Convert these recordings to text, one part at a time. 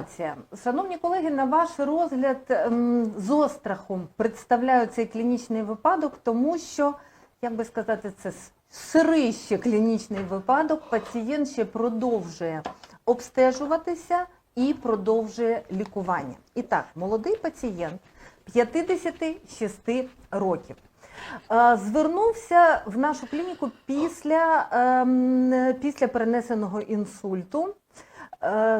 ситуація. Шановні колеги, на ваш розгляд ем, з острахом представляю цей клінічний випадок, тому що, як би сказати, це сирий ще клінічний випадок. Пацієнт ще продовжує обстежуватися і продовжує лікування. І так, молодий пацієнт 56 років. Е, Звернувся в нашу клініку після, ем, після перенесеного інсульту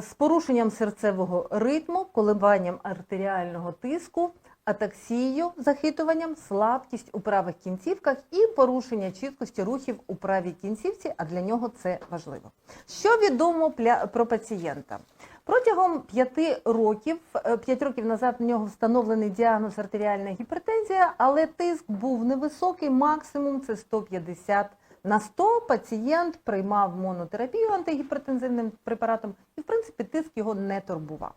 з порушенням серцевого ритму, коливанням артеріального тиску, атаксією, захитуванням, слабкість у правих кінцівках і порушення чіткості рухів у правій кінцівці, а для нього це важливо. Що відомо про пацієнта? Протягом п'яти років, е, п'ять років назад в нього встановлений діагноз артеріальна гіпертензія, але тиск був невисокий, максимум це 150 на 100. Пацієнт приймав монотерапію антигіпертензивним препаратом, і в принципі тиск його не турбував.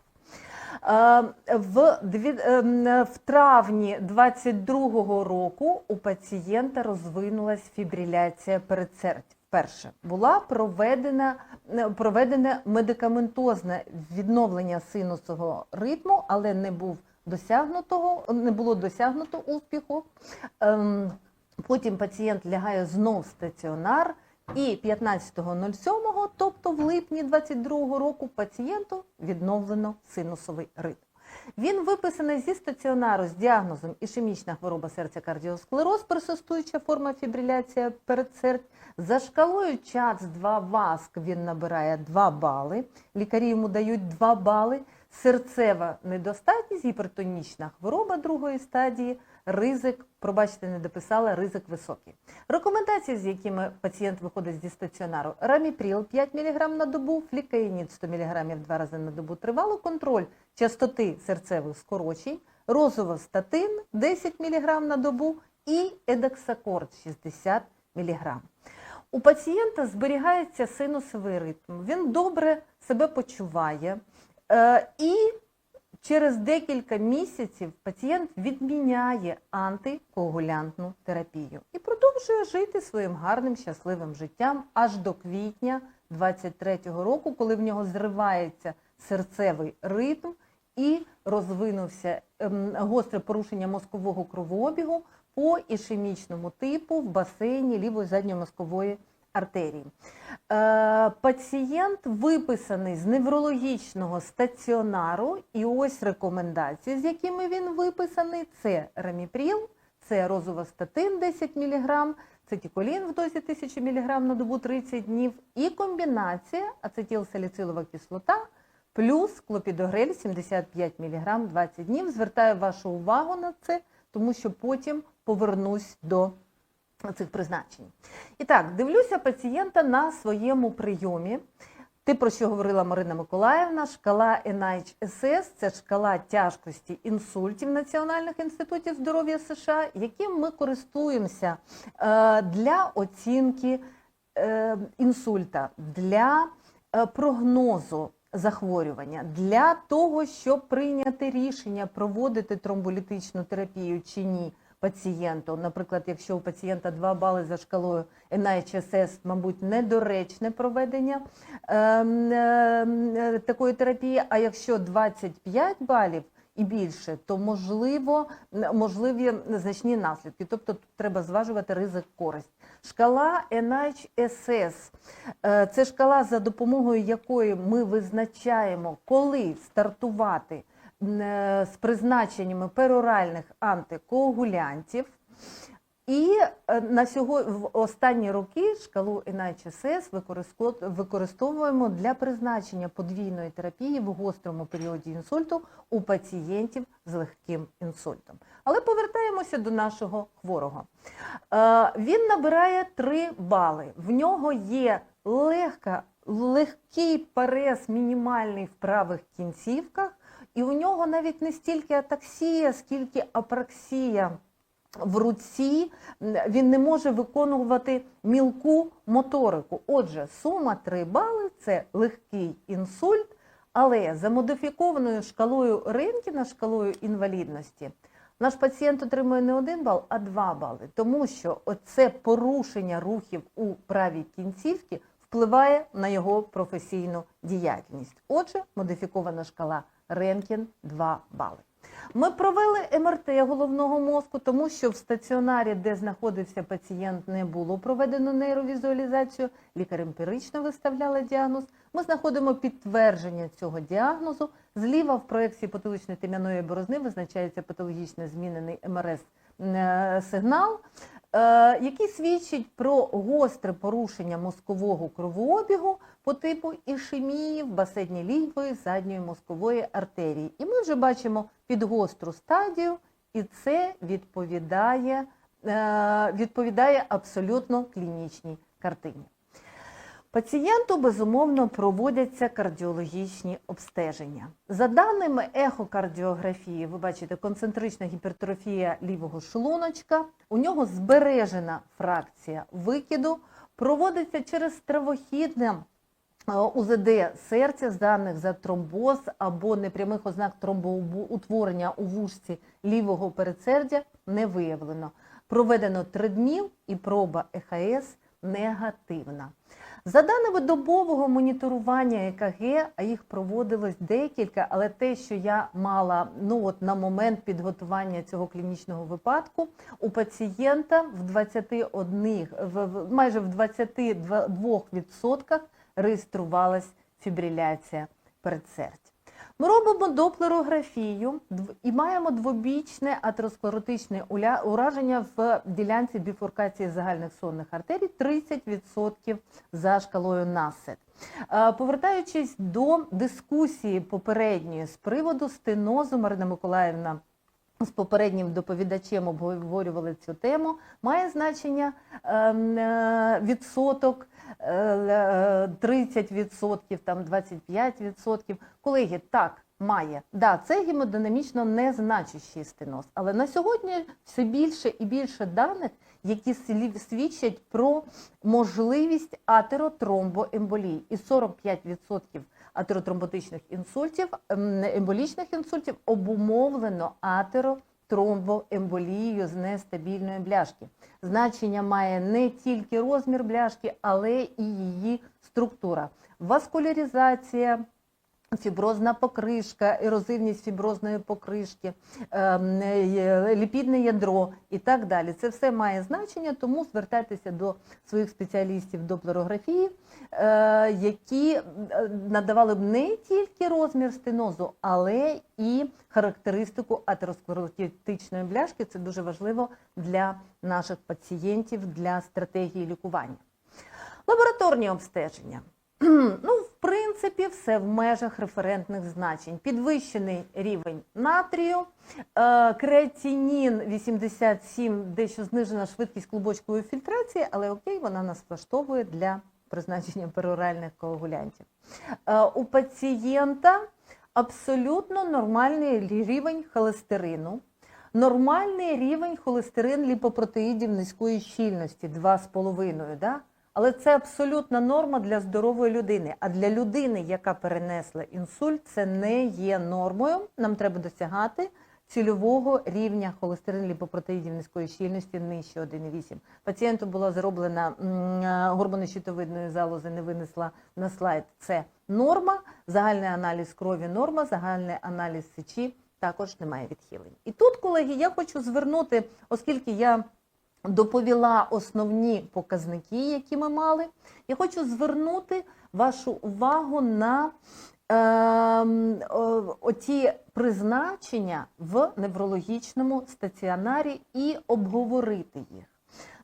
Е, В, ем, в травні 22-го року у пацієнта розвинулась фібриляція передсердь. Вперше була проведена е, проведене медикаментозне відновлення синусового ритму, але не був досягнутого, не було досягнуто успіху. Потім пацієнт лягає знов в стаціонар, і 15.07, тобто в липні 22 року, пацієнту відновлено синусовий ритм. Він виписаний зі стаціонару з діагнозом ішемічна хвороба серця кардіосклероз, персистуюча форма фібриляція передсердь. За шкалою ЧАЦ-2 ВАСК він набирає 2 бали. Лікарі йому дають 2 бали. Серцева недостатність, гіпертонічна хвороба другої стадії, ризик, пробачте, не дописала, ризик високий. Рекомендації, з якими пацієнт виходить зі стаціонару: раміпріл 5 мг на добу, флікаїнід 100 мг два рази на добу, тривало контроль частоти серцевих скорочень, розовостатин 10 мг на добу і едексакорд 60 мг. У пацієнта зберігається синусовий ритм, він добре себе почуває. Е, і через декілька місяців пацієнт відміняє антикоагулянтну терапію і продовжує жити своїм гарним щасливим життям аж до квітня 23-го року, коли в нього зривається серцевий ритм і розвинувся ем, гостре порушення мозкового кровообігу по ішемічному типу в басейні лівої задньомозкової артерії. Е, пацієнт виписаний з неврологічного стаціонару, і ось рекомендації, з якими він виписаний: це раміпріл, це розовостатин 10 мг, це тіколін в дозі 1000 мг на добу 30 днів, і комбінація ацетилсаліцилова кислота плюс клопідогрель 75 мг 20 днів. Звертаю вашу увагу на це, тому що потім повернусь до цих призначень. І так, дивлюся пацієнта на своєму прийомі. Ти про що говорила Марина Миколаївна, шкала NHSS – це шкала тяжкості інсультів Національних інститутів здоров'я США, яким ми користуємося е, для оцінки е, інсульта, для е, прогнозу захворювання, для того, щоб прийняти рішення проводити тромболітичну терапію чи ні пацієнту. Наприклад, якщо у пацієнта 2 бали за шкалою NHSS, мабуть, недоречне проведення ем, е, такої терапії, а якщо 25 балів і більше, то можливо, можливі значні наслідки. Тобто тут треба зважувати ризик користь. Шкала NHSS е, – це шкала, за допомогою якої ми визначаємо, коли стартувати е, з призначеннями пероральних антикоагулянтів. І е, на сьогодні в останні роки шкалу NHSS використовуємо для призначення подвійної терапії в гострому періоді інсульту у пацієнтів з легким інсультом. Але повертаємося до нашого хворого. Е, Він набирає 3 бали. В нього є легка, легкий перес мінімальний в правих кінцівках, і у нього навіть не стільки атаксія, скільки апраксія в руці, він не може виконувати мілку моторику. Отже, сума 3 бали це легкий інсульт, але за модифікованою шкалою Ренкіна, шкалою інвалідності, наш пацієнт отримує не 1 бал, а 2 бали, тому що оце порушення рухів у правій кінцівці впливає на його професійну діяльність. Отже, модифікована шкала Ренкін 2 бали. Ми провели МРТ головного мозку, тому що в стаціонарі, де знаходився пацієнт, не було проведено нейровізуалізацію. Лікар емпірично виставляла діагноз. Ми знаходимо підтвердження цього діагнозу. Зліва в проекції потиличної тим'яної борозни визначається патологічно змінений МРС е, сигнал, е, свідчать свідчить про гостре порушення мозкового кровообігу по типу ішемії в басейні лівої задньої мозкової артерії. І ми вже бачимо підгостру стадію, і це відповідає, е, відповідає абсолютно клінічній картині. Пацієнту безумовно проводяться кардіологічні обстеження. За даними ехокардіографії, ви бачите концентрична гіпертрофія лівого шлуночка, у нього збережена фракція викиду, проводиться через стравохідне е, УЗД серця з даних за тромбоз або непрямих ознак тромбоутворення у вушці лівого передсердя не виявлено. Проведено три днів і проба ЕХС негативна. За даними добового моніторування ЕКГ, а їх проводилось декілька, але те, що я мала ну от на момент підготування цього клінічного випадку, у пацієнта в 21, в, майже в 22% реєструвалась фібриляція передсердя. Ми робимо доплерографію і маємо двобічне атеросклеротичне ураження в ділянці біфуркації загальних сонних артерій 30% за шкалою Нассет. Е, Повертаючись до дискусії попередньої з приводу стенозу, Марина Миколаївна з попереднім доповідачем обговорювали цю тему, має значення ем, е, відсоток е, е, 30%, там 25%. Колеги, так, має. Да, це гемодинамічно незначущий стеноз. Але на сьогодні все більше і більше даних, які свідчать про можливість атеротромбоемболії. І 45% атеротромботичних інсультів, ем, емболічних інсультів обумовлено атеротромбоемболією з нестабільної бляшки. Значення має не тільки розмір бляшки, але і її структура. Васкуляризація, фіброзна покришка, ерозивність фіброзної покришки, ем, е, ліпідне ядро і так далі. Це все має значення, тому звертайтеся до своїх спеціалістів доплерографії, е, які е, надавали б не тільки розмір стенозу, але і характеристику атеросклеротичної бляшки. Це дуже важливо для наших пацієнтів, для стратегії лікування. Лабораторні обстеження. Ну, в принципі, все в межах референтних значень. Підвищений рівень натрію, е, креатинін 87, дещо знижена швидкість клубочкової фільтрації, але окей, вона нас влаштовує для призначення пероральних коагулянтів. Е, У пацієнта абсолютно нормальний рівень холестерину. Нормальний рівень холестерин ліпопротеїдів низької щільності 2,5, да? Але це абсолютна норма для здорової людини. А для людини, яка перенесла інсульт, це не є нормою. Нам треба досягати цільового рівня холестерин ліпопротеїдів низької щільності нижче 1,8. Пацієнту була зроблена е, гормонощитовидної залози, не винесла на слайд. Це норма, загальний аналіз крові норма, загальний аналіз сечі також немає відхилень. І тут, колеги, я хочу звернути, оскільки я доповіла основні показники, які ми мали, я хочу звернути вашу увагу на о- оті призначення в неврологічному стаціонарі і обговорити їх.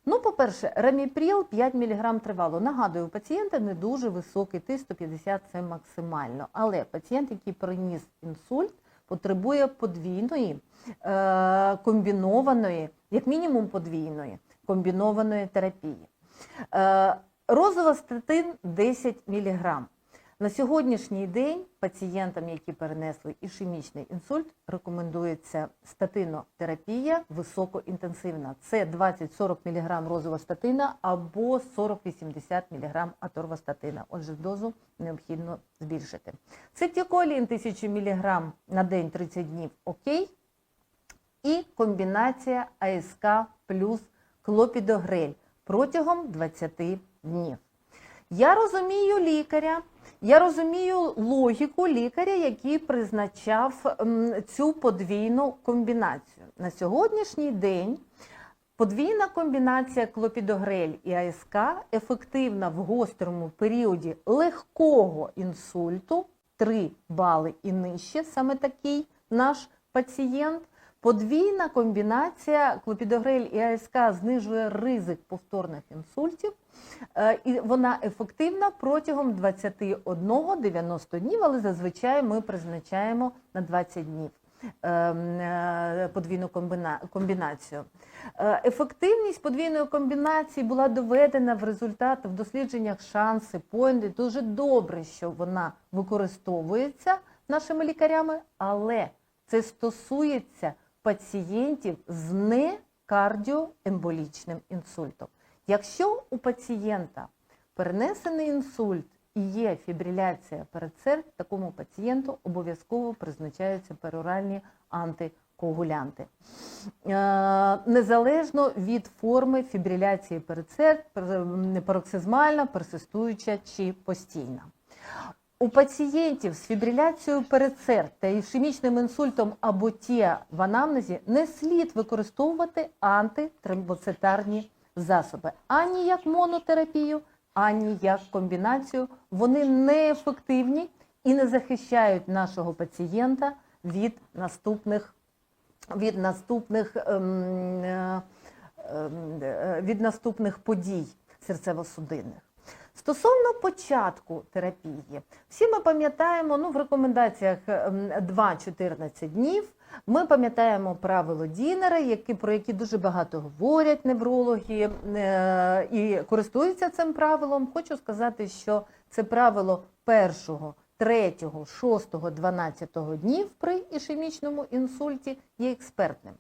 Ну, по-перше, реміпріл 5 мг тривало. Нагадую, у пацієнта не дуже високий тиск, 150 це максимально. Але пацієнт, який приніс інсульт, потребує подвійної, е, комбінованої, як мінімум подвійної, комбінованої терапії. Розова статин 10 мг. На сьогоднішній день пацієнтам, які перенесли ішемічний інсульт, рекомендується статинотерапія високоінтенсивна. Це 20-40 мг розовостатина або 40-80 мг аторвостатина. Отже, дозу необхідно збільшити. Цитіколін 1000 мг на день 30 днів окей. І комбінація АСК плюс клопідогрель протягом 20 днів. Я розумію лікаря, я розумію логіку лікаря, який призначав цю подвійну комбінацію. На сьогоднішній день подвійна комбінація клопідогрель і АСК ефективна в гострому періоді легкого інсульту 3 бали і нижче, саме такий наш пацієнт. Подвійна комбінація клопідогрель і АСК знижує ризик повторних інсультів. Е, І вона ефективна протягом 21-90 днів, але зазвичай ми призначаємо на 20 днів ем, е, подвійну комбінацію. Е, Ефективність подвійної комбінації була доведена в результат в дослідженнях шанси Пойнти. Дуже добре, що вона використовується нашими лікарями, але це стосується пацієнтів з некардіоемболічним інсультом. Якщо у пацієнта перенесений інсульт і є фібриляція передсердь, такому пацієнту обов'язково призначаються пероральні антикоагулянти. Е, Незалежно від форми фібриляції передсердь, пер- пароксизмальна, персистуюча чи постійна. У пацієнтів з фібриляцією передсердь та ішемічним інсультом або ТІА в анамнезі не слід використовувати антитромбоцитарні засоби ані як монотерапію, ані як комбінацію. Вони неефективні і не захищають нашого пацієнта від наступних, від наступних, ем, е, ем, е, від наступних подій серцево-судинних. Стосовно початку терапії, всі ми пам'ятаємо ну, в рекомендаціях ем, 2-14 днів. Ми пам'ятаємо правило Дінера, які, про які дуже багато говорять неврологи е, і користуються цим правилом. Хочу сказати, що це правило першого, третього, шостого, дванадцятого днів при ішемічному інсульті є експертним.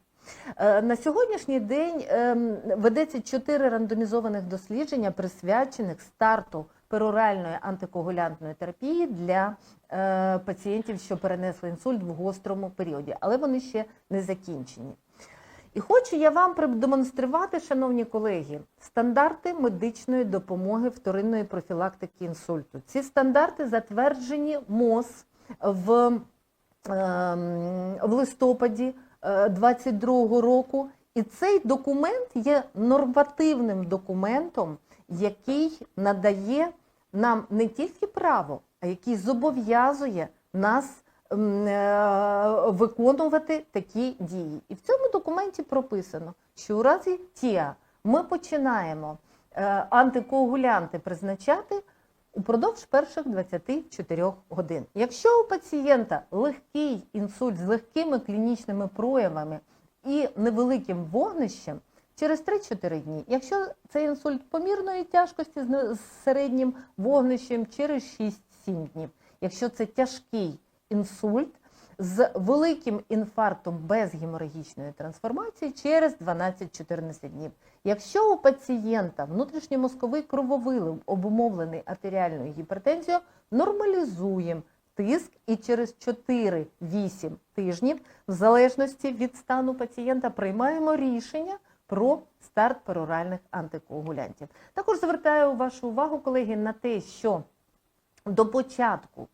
Е, На сьогоднішній день ем, ведеться чотири рандомізованих дослідження, присвячених старту пероральної антикоагулянтної терапії для е, пацієнтів, що перенесли інсульт в гострому періоді, але вони ще не закінчені. І хочу я вам продемонструвати, шановні колеги, стандарти медичної допомоги вторинної профілактики інсульту. Ці стандарти затверджені МОЗ в ем, в листопаді 22 року. І цей документ є нормативним документом, який надає нам не тільки право, а який зобов'язує нас е, виконувати такі дії. І в цьому документі прописано, що у разі ТІА ми починаємо е, антикоагулянти призначати упродовж перших 24 годин. Якщо у пацієнта легкий інсульт з легкими клінічними проявами і невеликим вогнищем, через 3-4 дні. Якщо це інсульт помірної тяжкості з середнім вогнищем, через 6-7 днів. Якщо це тяжкий інсульт з великим інфарктом без геморагічної трансформації через 12-14 днів. Якщо у пацієнта внутрішньомозковий крововилив обумовлений артеріальною гіпертензією, нормалізуємо тиск і через 4-8 тижнів, в залежності від стану пацієнта, приймаємо рішення про старт пероральних антикоагулянтів. Також звертаю вашу увагу, колеги, на те, що до початку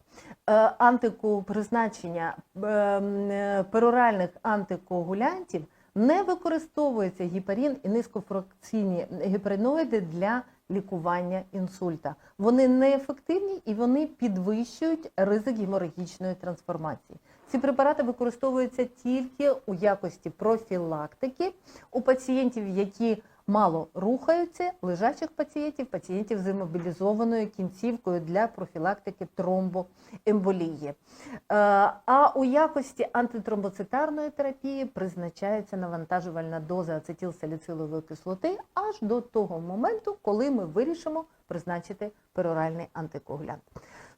е, антико призначення е, м, е, пероральних антикоагулянтів не використовується гіпарін і низькофракційні гіпериноїди для лікування інсульта. Вони неефективні і вони підвищують ризик геморагічної трансформації. Ці препарати використовуються тільки у якості профілактики у пацієнтів, які мало рухаються, лежачих пацієнтів, пацієнтів з імобілізованою кінцівкою для профілактики тромбоемболії. Е, А у якості антитромбоцитарної терапії призначається навантажувальна доза ацетилсаліцилової кислоти аж до того моменту, коли ми вирішимо призначити пероральний антикоагулянт.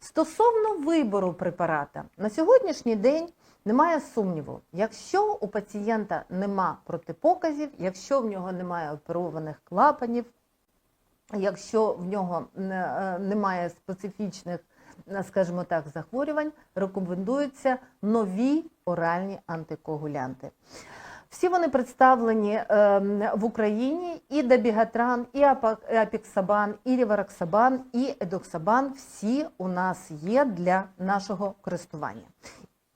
Стосовно вибору препарата, на сьогоднішній день немає сумніву, якщо у пацієнта нема протипоказів, якщо в нього немає оперованих клапанів, якщо в нього е, немає специфічних, е, скажімо так, захворювань, рекомендуються нові оральні антикоагулянти. Всі вони представлені ем, в Україні і Дабігатран, і і Апіксабан, і Рівараксабан, і Едоксабан. Всі у нас є для нашого користування.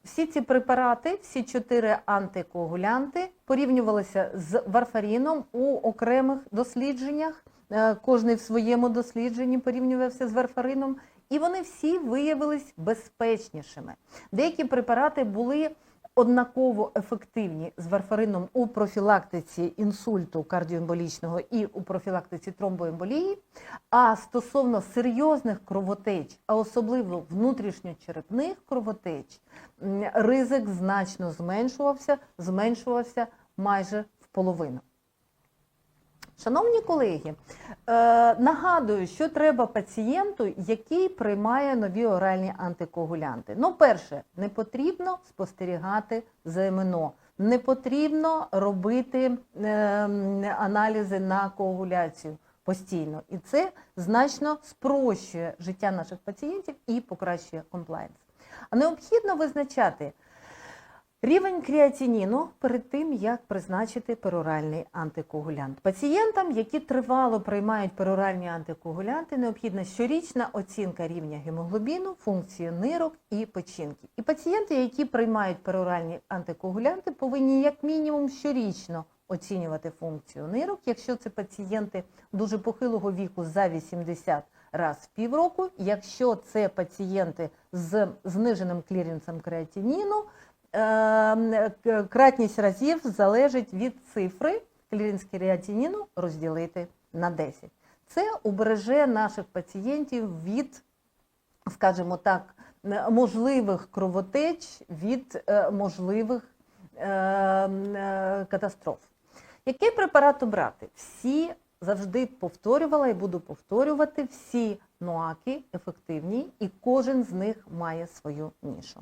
Всі ці препарати, всі чотири антикоагулянти порівнювалися з варфаріном у окремих дослідженнях. Е, Кожний в своєму дослідженні порівнювався з варфарином, і вони всі виявились безпечнішими. Деякі препарати були однаково ефективні з варфарином у профілактиці інсульту кардіоемболічного і у профілактиці тромбоемболії. А стосовно серйозних кровотеч, а особливо внутрішньочерепних кровотеч, ризик значно зменшувався, зменшувався майже в половину. Шановні колеги, е, нагадую, що треба пацієнту, який приймає нові оральні антикоагулянти. Ну, перше, не потрібно спостерігати за МНО, не потрібно робити е, аналізи на коагуляцію постійно. І це значно спрощує життя наших пацієнтів і покращує комплайнс. А необхідно визначати Рівень креатиніну перед тим, як призначити пероральний антикоагулянт. Пацієнтам, які тривало приймають пероральні антикоагулянти, необхідна щорічна оцінка рівня гемоглобіну, функції нирок і печінки. І пацієнти, які приймають пероральні антикоагулянти, повинні як мінімум щорічно оцінювати функцію нирок. Якщо це пацієнти дуже похилого віку за 80 раз в півроку, якщо це пацієнти з зниженим кліренсом креатиніну, кратність разів залежить від цифри кліренс креатиніну розділити на 10. Це убереже наших пацієнтів від, скажімо так, можливих кровотеч, від е, можливих е, м, е, катастроф. Який препарат обрати? Всі завжди повторювала і буду повторювати, всі ноаки ефективні, і кожен з них має свою нішу.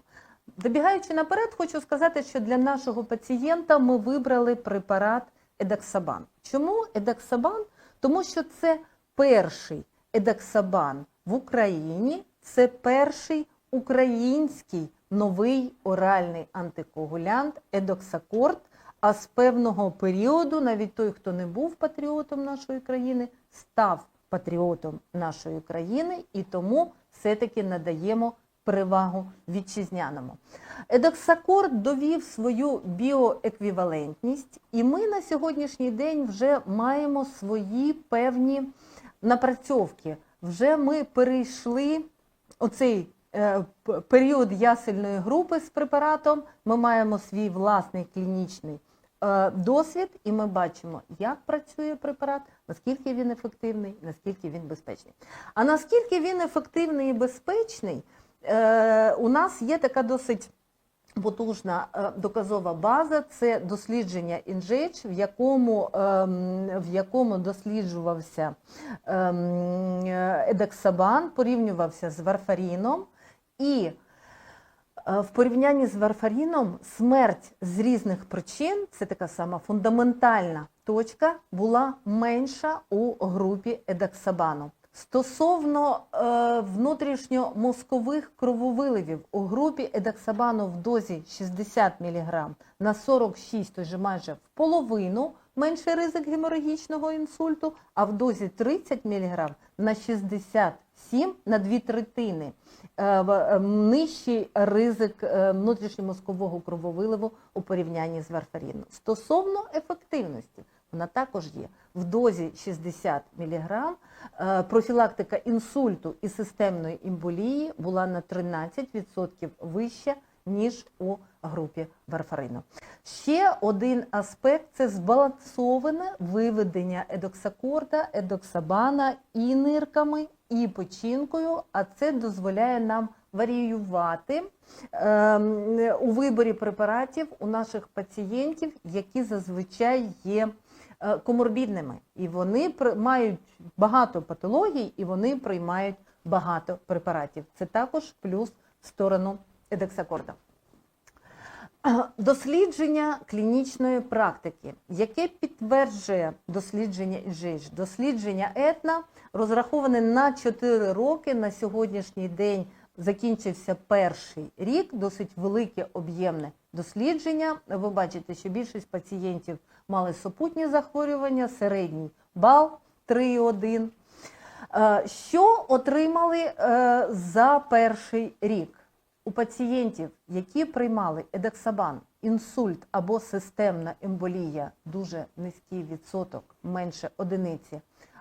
Забігаючи наперед, хочу сказати, що для нашого пацієнта ми вибрали препарат Едаксабан. Чому Едаксабан? Тому що це перший Едаксабан в Україні, це перший український новий оральний антикоагулянт Едоксакорд. А з певного періоду навіть той, хто не був патріотом нашої країни, став патріотом нашої країни, і тому все-таки надаємо перевагу вітчизняному. Едоксакорд довів свою біоеквівалентність, і ми на сьогоднішній день вже маємо свої певні напрацьовки. Вже ми перейшли оцей е, період ясельної групи з препаратом. Ми маємо свій власний клінічний е, досвід, і ми бачимо, як працює препарат, наскільки він ефективний, наскільки він безпечний. А наскільки він ефективний і безпечний, у нас є така досить потужна е, доказова база. Це дослідження інжеч, в якому, ем, в якому досліджувався ем, е, едексабан, порівнювався з варфаріном і Е, В порівнянні з варфаріном смерть з різних причин, це така сама фундаментальна точка, була менша у групі едаксабану. Стосовно е, внутрішньомозкових крововиливів у групі едаксабану в дозі 60 мг на 46, тож майже в половину менший ризик геморагічного інсульту, а в дозі 30 мг на 67 на дві третини е, е, нижчий ризик е, внутрішньомозкового крововиливу у порівнянні з варфаріном. Стосовно ефективності, вона також є. В дозі 60 мг е, профілактика інсульту і системної імболії була на 13% вища, ніж у групі варфарину. Ще один аспект це збалансоване виведення едоксакорда, едоксабана і нирками, і печінкою, а це дозволяє нам варіювати ем, у виборі препаратів у наших пацієнтів, які зазвичай є коморбідними. І вони мають багато патологій, і вони приймають багато препаратів. Це також плюс в сторону едексакорда. Дослідження клінічної практики, яке підтверджує дослідження IGH, дослідження етна, розраховане на 4 роки. На сьогоднішній день закінчився перший рік, досить велике об'ємне дослідження. Ви бачите, що більшість пацієнтів мали супутні захворювання, середній бал 3,1. Е, Що отримали е, за перший рік? У пацієнтів, які приймали едексабан, інсульт або системна емболія, дуже низький відсоток, менше одиниці.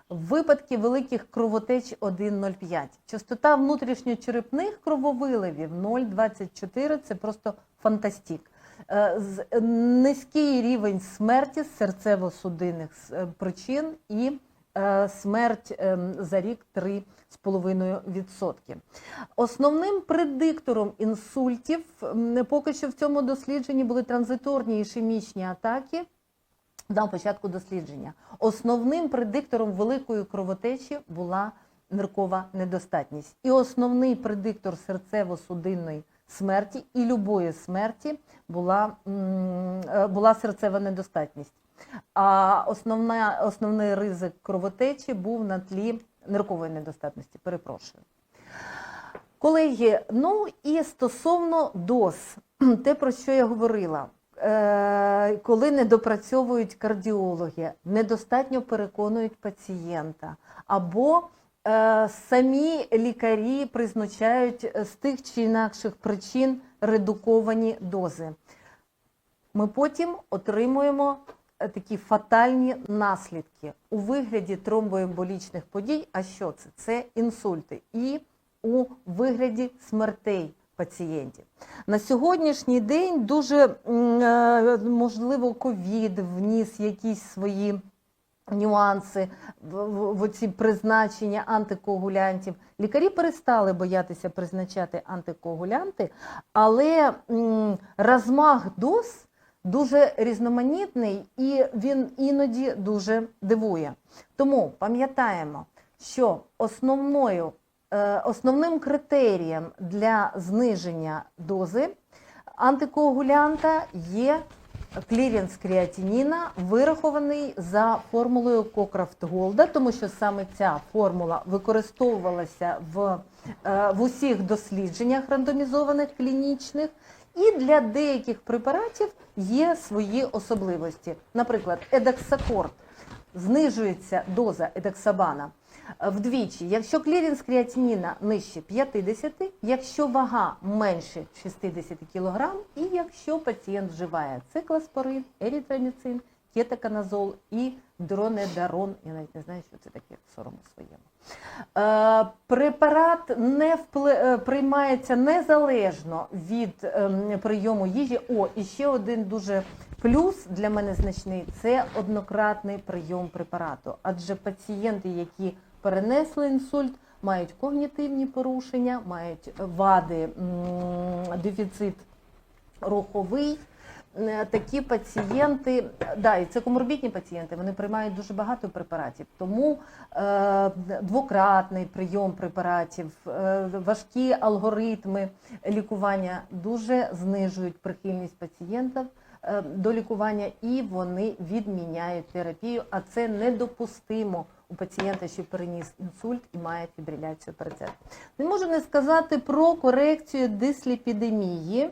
Випадки великих кровотеч 1,05. Частота внутрішньочерепних крововиливів 0,24 це просто фантастік. Е, з- Низький рівень смерті з серцево-судинних е, причин і е, смерть за рік 3,5%. Основним предиктором інсультів поки що в цьому дослідженні були транзиторні ішемічні атаки на початку дослідження. Основним предиктором великої кровотечі була ниркова недостатність. І основний предиктор серцево-судинної смерті і любої смерті була, була серцева недостатність. А основна, основний ризик кровотечі був на тлі ниркової недостатності. Перепрошую. Колеги, ну і стосовно доз, те, про що я говорила, е, коли не допрацьовують кардіологи, недостатньо переконують пацієнта, або самі лікарі призначають з тих чи інакших причин редуковані дози. Ми потім отримуємо е, такі фатальні наслідки у вигляді тромбоемболічних подій. А що це? Це інсульти і у вигляді смертей пацієнтів. На сьогоднішній день дуже е, можливо ковід вніс якісь свої нюанси в, в, в ці призначення антикоагулянтів. Лікарі перестали боятися призначати антикоагулянти, але розмах доз дуже різноманітний і він іноді дуже дивує. Тому пам'ятаємо, що основною, е, основним критерієм для зниження дози антикоагулянта є кліренс креатиніна, вирахований за формулою Кокрафт-Голда, тому що саме ця формула використовувалася в, е, в усіх дослідженнях рандомізованих клінічних. І для деяких препаратів є свої особливості. Наприклад, едексакорд знижується доза едексабана вдвічі, якщо клірінс креатиніна нижче 50, якщо вага менше 60 кг і якщо пацієнт вживає циклоспорин, еритроміцин, кетоканазол і дронедарон. Я навіть не знаю, що це таке сорому своєму. Е, Препарат не впли... е, приймається незалежно від ем, прийому їжі. О, і ще один дуже плюс для мене значний це однократний прийом препарату. Адже пацієнти, які перенесли інсульт, мають когнітивні порушення, мають вади, дефіцит руховий. Е, Такі пацієнти, да, і це коморбідні пацієнти, вони приймають дуже багато препаратів. Тому е, двократний прийом препаратів, е, важкі алгоритми лікування дуже знижують прихильність пацієнтів е, до лікування і вони відміняють терапію, а це недопустимо у пацієнта, що переніс інсульт і має фібриляцію передсердя. Не можу не сказати про корекцію дисліпідемії.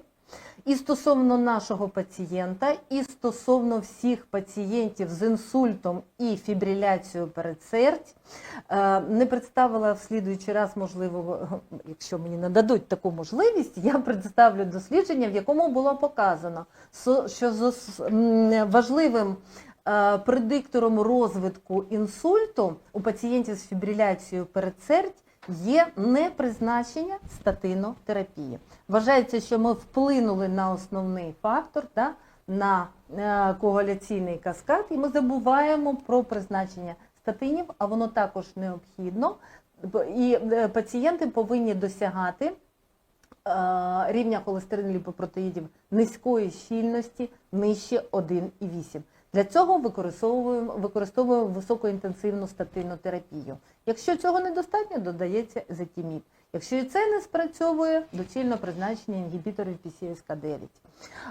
І стосовно нашого пацієнта, і стосовно всіх пацієнтів з інсультом і фібриляцією передсердь, Е, не представила в слідуючий раз, можливо, якщо мені нададуть таку можливість, я представлю дослідження, в якому було показано, що важливим предиктором розвитку інсульту у пацієнтів з фібриляцією передсердь є непризначення статинотерапії. Вважається, що ми вплинули на основний фактор та на е, коагуляційний каскад, і ми забуваємо про призначення статинів, а воно також необхідно. І е, пацієнти повинні досягати е, рівня холестерину ліпопротеїдів низької щільності нижче 1,8. Для цього використовуємо, використовуємо високоінтенсивну статинотерапію. Якщо цього недостатньо, додається езотиміб. Якщо і це не спрацьовує, доцільно призначення інгібіторів PCSK9.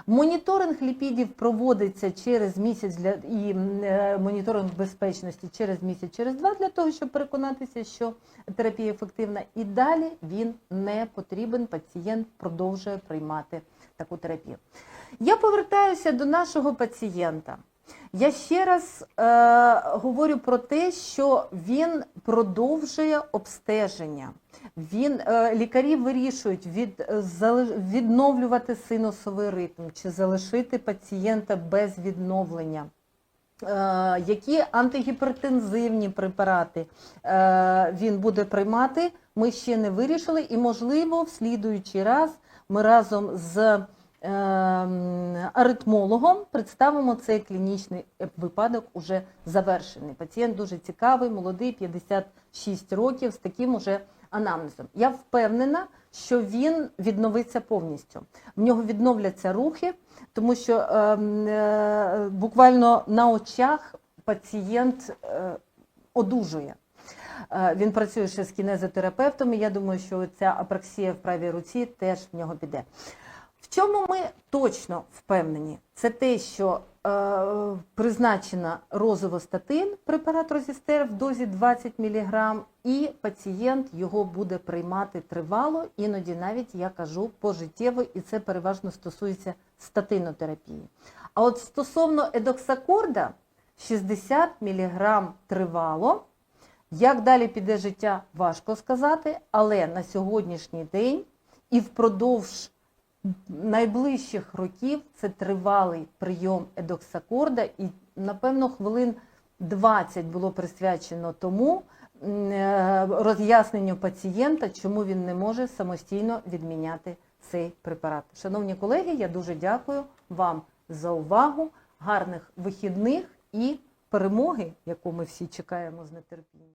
Моніторинг ліпідів проводиться через місяць для і е, моніторинг безпечності через місяць, через два для того, щоб переконатися, що терапія ефективна. І далі він не потрібен. Пацієнт продовжує приймати таку терапію. Я повертаюся до нашого пацієнта. Я ще раз е, говорю про те, що він продовжує обстеження. Він, е, лікарі вирішують від, е, залиш- відновлювати синусовий ритм чи залишити пацієнта без відновлення. Е, які антигіпертензивні препарати е, він буде приймати, ми ще не вирішили, і, можливо, в слідуючий раз ми разом з аритмологом представимо цей клінічний випадок уже завершений. Пацієнт дуже цікавий, молодий, 56 років, з таким уже анамнезом. Я впевнена, що він відновиться повністю. В нього відновляться рухи, тому що е, е, буквально на очах пацієнт е, одужує. Е, Він працює ще з кінезотерапевтом, і я думаю, що ця апраксія в правій руці теж в нього піде. В чому ми точно впевнені? Це те, що е, призначена розовостатин, препарат Розістер в дозі 20 мг, і пацієнт його буде приймати тривало, іноді навіть, я кажу, пожиттєво, і це переважно стосується статинотерапії. А от стосовно едоксакорда, 60 мг тривало, як далі піде життя, важко сказати, але на сьогоднішній день і впродовж найближчих років це тривалий прийом едоксакорда, і напевно хвилин 20 було присвячено тому е, роз'ясненню пацієнта, чому він не може самостійно відміняти цей препарат. Шановні колеги, я дуже дякую вам за увагу, гарних вихідних і перемоги, яку ми всі чекаємо з нетерпінням.